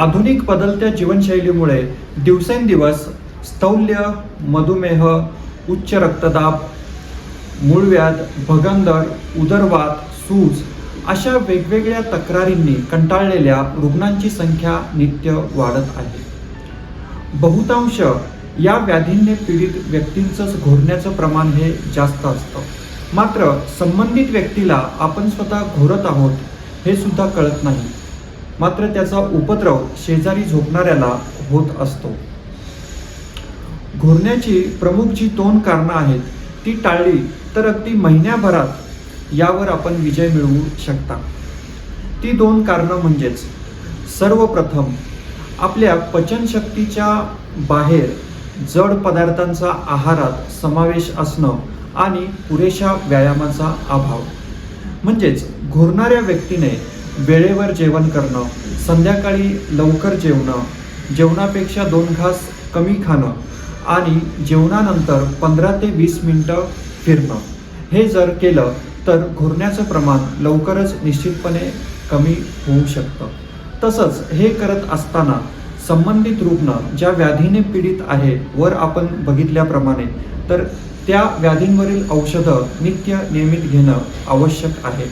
आधुनिक बदलत्या जीवनशैलीमुळे दिवसेंदिवस स्थौल्य मधुमेह उच्च रक्तदाब मूळव्याध भगंदर उदरवात सूज अशा वेगवेगळ्या तक्रारींनी कंटाळलेल्या रुग्णांची संख्या नित्य वाढत आहे. बहुतांश या व्याधींनी पीडित व्यक्तींचंच घोरण्याचं प्रमाण हे जास्त असतं. मात्र संबंधित व्यक्तीला आपण स्वतः घोरत आहोत हे सुद्धा कळत नाही. मात्र त्याचा उपद्रव शेजारी झोपणाऱ्याला होत असतो. घोरण्याची प्रमुख जी दोन कारणं आहेत ती टाळली तर अगदी महिन्याभरात यावर आपण विजय मिळवू शकता. ती दोन कारणं म्हणजेच सर्वप्रथम आपल्या पचनशक्तीच्या बाहेर जड पदार्थांचा आहारात समावेश असणं आणि पुरेशा व्यायामाचा अभाव. म्हणजेच घोरणाऱ्या व्यक्तीने वेळेवर जेवण करणं संध्याकाळी लवकर जेवणं जेवणापेक्षा दोन घास कमी खाणं आणि जेवणानंतर पंधरा ते वीस मिनटं फिरणं. हे जर केलं तर घुरण्याचं प्रमाण लवकरच निश्चितपणे कमी होऊ शकतं. तसंच हे करत असताना संबंधित रुग्ण ज्या व्याधीने पीडित आहे वर आपण बघितल्याप्रमाणे तर त्या व्याधींवरील औषधं नित्य नियमित घेणं आवश्यक आहे.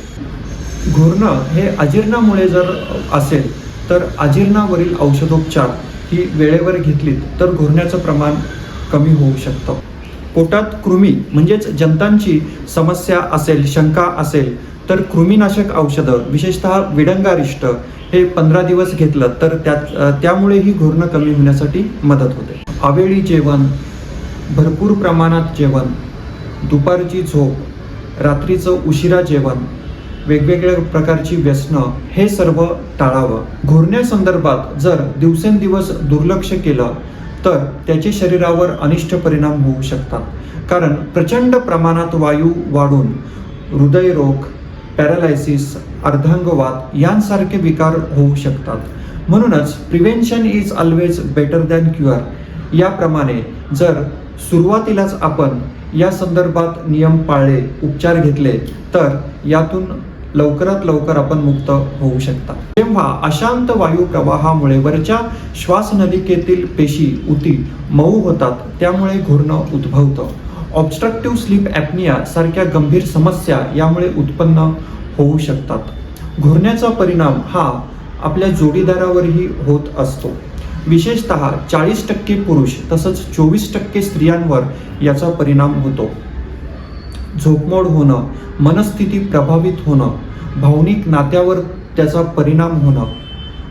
घुरणं हे अजीर्णामुळे जर असेल तर अजीर्णावरील औषधोपचार ही वेळेवर घेतलीत तर घुरण्याचं प्रमाण कमी होऊ शकतं. पोटात कृमी म्हणजेच जंतांची समस्या असेल शंका असेल तर कृमीनाशक औषधं विशेषतः विडंगारिष्ट हे पंधरा दिवस घेतलं तर त्यात त्यामुळे ही कमी होण्यासाठी मदत होते. आवेळी जेवण भरपूर प्रमाणात जेवण दुपारची झोप रात्रीचं उशिरा जेवण वेगवेगळ्या प्रकारची व्यसनं हे सर्व टाळावं. घुरण्यासंदर्भात जर दिवसेंदिवस दुर्लक्ष केलं तर त्याचे शरीरावर अनिष्ट परिणाम होऊ शकतात. कारण प्रचंड प्रमाणात वायू वाढून हृदयरोग पॅरालायसिस अर्धांगवात यांसारखे विकार होऊ शकतात. म्हणूनच prevention is always better than cure. याप्रमाणे जर सुरुवातीलाच आपण या संदर्भात नियम पाळले उपचार घेतले तर यातून लवकरात लवकर आपण मुक्त होऊ शकता. तेव्हा अशांत वायू प्रवाहामुळे वरच्या श्वासनलिकेतील पेशी उती मऊ होतात त्यामुळे घुरणं उद्भवतं. ऑब्स्ट्रक्टिव्ह स्लीप ॲपनिया सारख्या गंभीर समस्या यामुळे उत्पन्न होऊ शकतात. घुरण्याचा परिणाम हा आपल्या जोडीदारावरही होत असतो. विशेषत चाळीस टक्के पुरुष तसंच चोवीस टक्के स्त्रियांवर याचा परिणाम होतो. झोपमोड होणं मनस्थिती प्रभावित होणं भावनिक नात्यावर त्याचा परिणाम होणं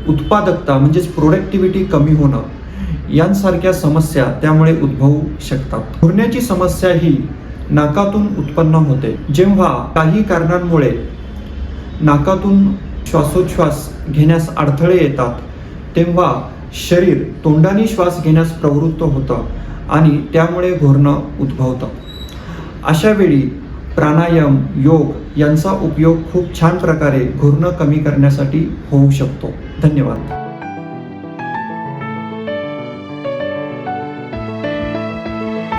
उत्पादकता म्हणजेच प्रोडक्टिव्हिटी कमी होणं यांसारख्या समस्या त्यामुळे उद्भवू शकतात. घुरण्याची समस्या ही नाकातून उत्पन्न होते. जेव्हा काही कारणांमुळे नाकातून श्वासोच्छ्वास घेण्यास अडथळे येतात तेव्हा शरीर तोंडाने श्वास घेण्यास प्रवृत्त होतं आणि त्यामुळे घोरणं उद्भवतं. अशा वेळी प्राणायाम योग यांचा उपयोग खूप छान प्रकारे घुरणं कमी करण्यासाठी होऊ शकतो. धन्यवाद.